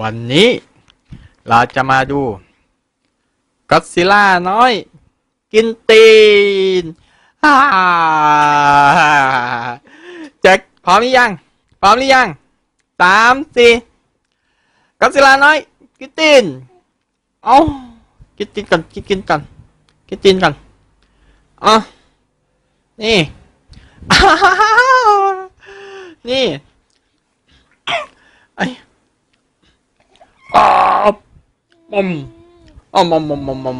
วันนี้เราจะมาดูก็ซิล่าน้อย กินตีนแจ็คพร้อมหรือยัง พร้อมหรือยังสามสี่ก็ซิล่าน้อย กินตีนเอากินตีนกันกินกินกันกินตีนกันอะนี่นี่ไอ้ อ้าวมอมอ้อมมอมมอมมอมมอม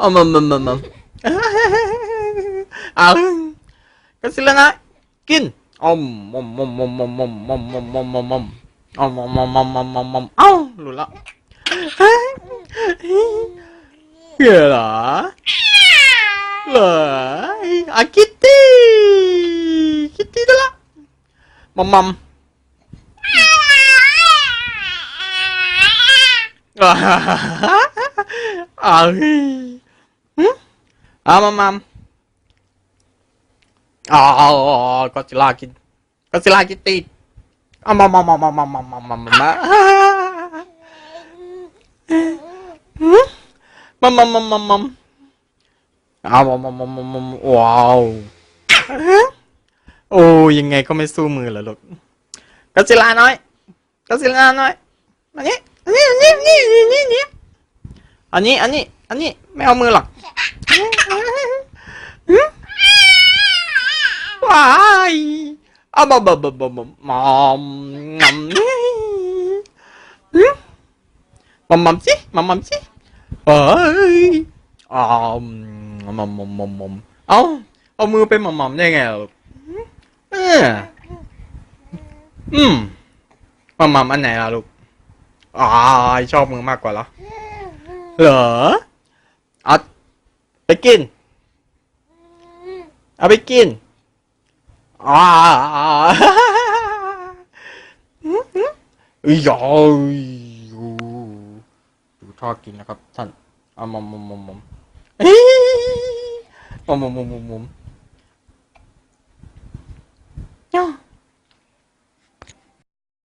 อ้อมมอมมอมมอมมอมเอาก็สิละนะกิ Ay. ¿Hm? Ah, mamá. Ah, Godzilla kid. Godzilla kid. Ah, mamá, mamá, mamá, mamá, mamá. Mamá, mamá, mamá. Ah, mamá, mamá, mamá. Wow. โอ้ยังไงก็ไม่สู้มือเหรอลูกก็ซิลาน้อยก็ซิลาน้อยมานี่ อันนี้อันนี้อันนี้อันนี้อันนี้อันนี้อันนี้ไม่เอามือหรอกว้ายเอาบะบะบะบะบะมอมงำมอมมอมสิมอมมอมสิเฮ้ยอ๋อมอมมอมมอมมอมเอาเอามือไปมอมมอมได้ไงลูกเอออืมมอมมอมอันไหนล่ะลูก อ๋อชอบมึงมากกว่าเหรอ เหรอเอาไปกิน เอาไปกินอ๋ออยดูท่อกินนะครับท่านเอามมมมมมมมมมมมม